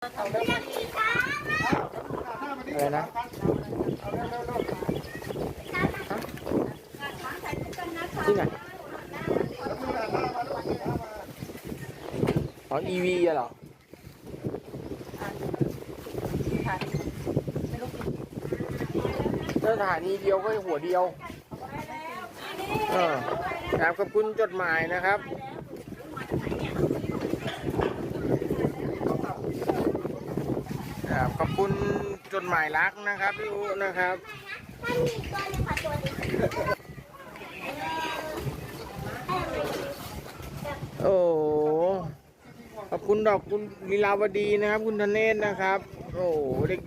อะไรนะที่ไหนอ๋อ EV อะเหรอสถานีเดียวก็หัวเดียวเออครับขอบคุณจดหมายนะครับ ครับ ขอบคุณจดหมายรักนะครับพี่อุนะครับโอ้ขอบคุณดอกคุณลีลาวดีนะครับ คุณธเนศนะครับ โอ้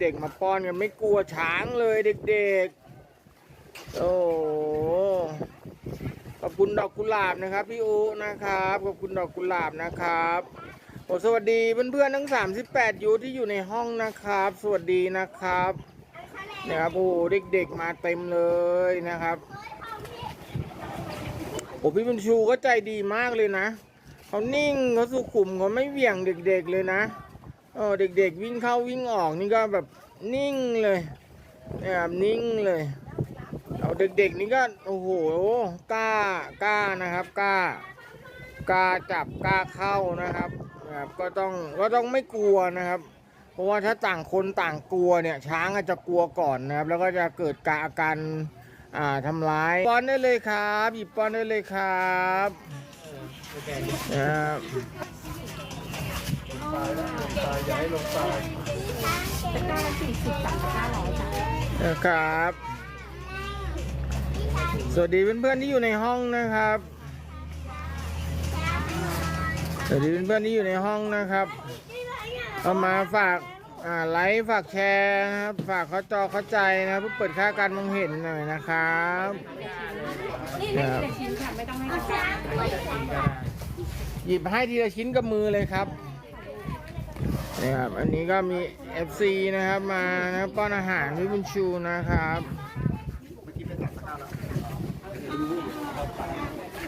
เด็กๆ มาป้อนกันไม่กลัวช้างเลยเด็กๆ โอ้ขอบคุณดอกกุหลาบนะครับ พี่อุนะครับ ขอบคุณดอกกุหลาบนะครับ สวัสดีเพื่อนๆทั้ง 38 ยูที่อยู่ในห้องนะครับ สวัสดีนะครับเนี่ยครับโอ้โหเด็กๆมาเต็มเลยนะครับโอ้พี่บุญชูก็ใจดีมากเลยนะเขานิ่งเขาสุขุมเขาไม่เหวี่ยงเด็ก ๆเลยนะเออเด็ก ๆ วิ่งเข้าวิ่งออกนี่ก็แบบนิ่งเลยนี่ครับนิ่งเลยเอาเด็ก ๆ นี่ก็โอ้โหกล้ากล้านะครับกล้ากล้าจับกล้าเข้านะครับ นะครับก็ต้องก็ต้องไม่กลัวนะครับ เพราะว่าถ้าต่างคนต่างกลัวเนี่ยช้างอาจจะกลัวก่อนนะครับ แล้วก็จะเกิดการอาการอ่าทำร้ายป้อนได้เลยครับหยิบป้อนได้เลยครับนะครับนะครับ สวัสดีเพื่อนๆที่อยู่ในห้องนะครับ สวัสดีเพื่อนๆที่อยู่ในห้องนะครับเอามาฝากอ่าไลค์ฝากแชร์นะครับฝากเข้าจอเข้าใจนะครับเพื่อเปิดค่าการมองเห็นหน่อยนะครับครับหยิบให้ทีละชิ้นกับมือเลยครับนี่ครับอันนี้ก็มี FC นะครับมานะครับป้อนอาหารพี่บุญชูนะครับ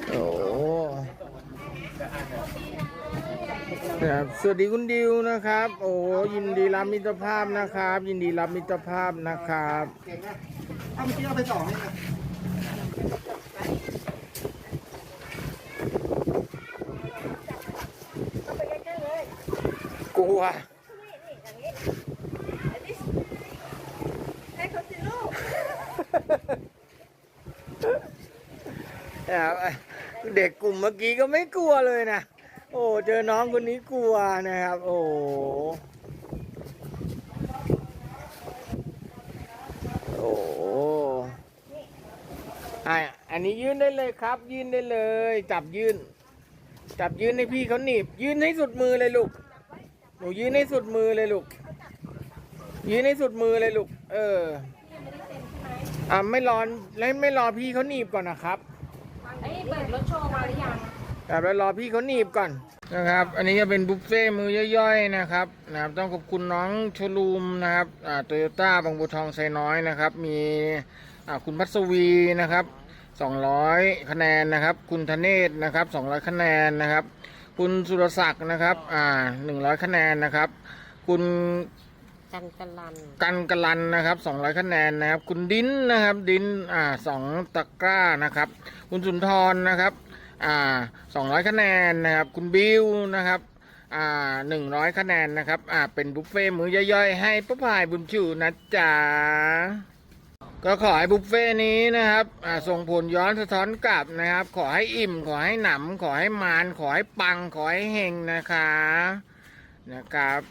โอ้ ครับสวัสดีคุณดิวนะครับ โอ้ยินดีรับมิตรภาพนะครับ ยินดีรับมิตรภาพนะครับเก่งนะเอาเมื่อกี้เอาไปสองนี่นะกลัวให้เขาสิลูกเด็กกลุ่มเมื่อกี้ก็ไม่กลัวเลยนะ โอ้เจอน้องคนนี้กลัวนะครับ โอ้โอ้อะอันนี้ยื่นได้เลยครับ ยื่นได้เลย จับยื่น จับยื่นให้พี่เขาหนีบ ยื่นให้สุดมือเลยลูกหนูยื่นให้สุดมือเลยลูก ยื่นให้สุดมือเลยลูก เอออ่าไม่รอแล้วไม่รอพี่เขาหนีบก่อนนะครับเอ้เปิดรถโชว์มาหรือยัง ครับแล้วรอพี่เขาหนีบก่อนนะครับ อันนี้จะเป็นบุฟเฟ่ต์มือย่อยๆนะครับนะครับ ต้องขอบคุณน้องโชลูมนะครับอ่าโตโยต้าบางบัวทองไซน้อยนะครับ มีอ่าคุณพัศวีนะครับ200 คะแนนนะครับ คุณธเนศนะครับ 200 คะแนนนะครับ คุณสุรศักดิ์นะครับ อ่า 100 คะแนนนะครับ คุณกันกันลันกันกลันนะครับ 200 คะแนนนะครับ คุณดิ้นนะครับ ดิ้นอ่าสองตะกร้านะครับ คุณสุนทรนะครับ อ่า200คะแนนนะครับ คุณบิวนะครับอ่า100คะแนนนะครับ อ่า เป็นบุฟเฟ่ต์มื้อย่อยๆ ให้ป้าพายบุญชูนะจ๊ะ ก็ขอให้บุฟเฟ่ต์นี้นะครับ อ่า ส่งผลย้อนสะท้อนกลับนะครับ ขอให้อิ่ม ขอให้หนำ ขอให้มาน ขอให้ปัง ขอให้เฮงนะคะ นะครับ